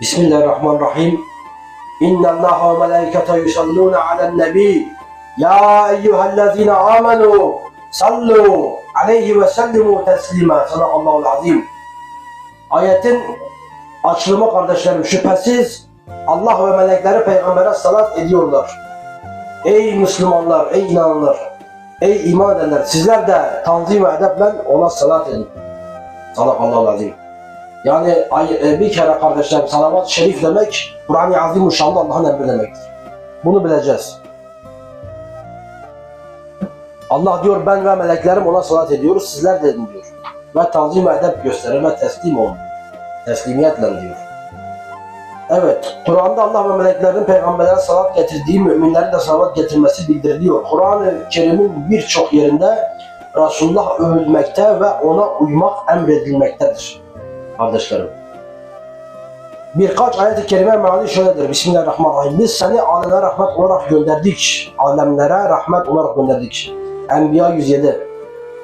Bismillahirrahmanirrahim. İnna Allah ve melaikete yusalluna alen nebi. Ya eyyühellezine amenu sallu aleyhi ve sellimu teslima. Sadakallahul azim. Ayetin açılımı kardeşlerim şüphesiz Allah ve melekleri peygambere salat ediyorlar. Ey Müslümanlar, ey inananlar, ey iman edenler sizler de tanzim ve edeple ona salat edin. Sadakallahu azim. Yani e, bir kere kardeşlerim salavat-ı şerif demek Kur'an-ı Azim şanlı Allah'ın emri demektir. Bunu bileceğiz. Allah diyor ben ve meleklerim ona salat ediyoruz sizler de edin diyor. Ve tanzim edep gösterin ve teslim olun. Teslimiyetle diyor. Evet, Kur'an'da Allah ve meleklerin peygamberlere salat getirdiği müminlerin de salat getirmesi bildiriliyor. Kur'an-ı Kerim'in birçok yerinde Resulullah övülmekte ve ona uymak emredilmektedir. Kardeşlerim. Birkaç ayet-i kerime meali şöyledir. Bismillahirrahmanirrahim. Biz seni alemlere rahmet olarak gönderdik. Alemlere rahmet olarak gönderdik. Enbiya 107.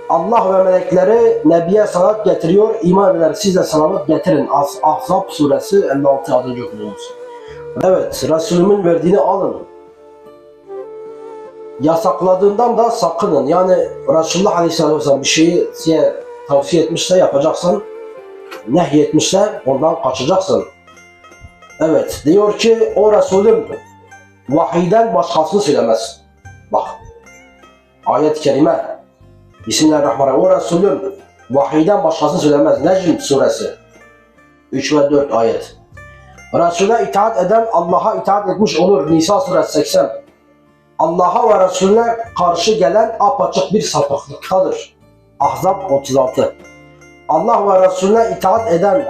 Allah ve melekleri Nebiye salat getiriyor. İman eder siz de salavat getirin. Ahzab suresi 56 adınca okunumuz. Evet, Resulümün verdiğini alın. Yasakladığından da sakının. Yani Resulullah Aleyhisselatü Vesselam bir şeyi size tavsiye etmişse yapacaksın. Nehyetmişse ondan kaçacaksın. Evet, diyor ki o Resulüm vahiyden başkasını söylemez. Bak, ayet-i kerime Bismillahirrahmanirrahim. O Resulüm vahiyden başkasını söylemez. Necm suresi 3 ve 4 ayet. Resul'e itaat eden Allah'a itaat etmiş olur. Nisa suresi 80. Allah'a ve Resulüne karşı gelen apaçık bir sapıklıktadır. Ahzab 36. Allah ve Resulüne itaat eden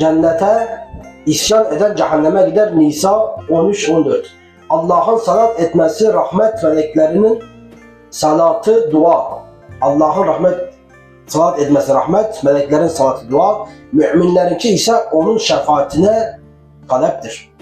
cennete, isyan eden cehenneme gider. Nisa 13-14. Allah'ın salat etmesi rahmet meleklerinin salatı dua. Allah'ın rahmet salat etmesi rahmet, meleklerin salatı dua, müminlerinki ise onun şefaatine taleptir.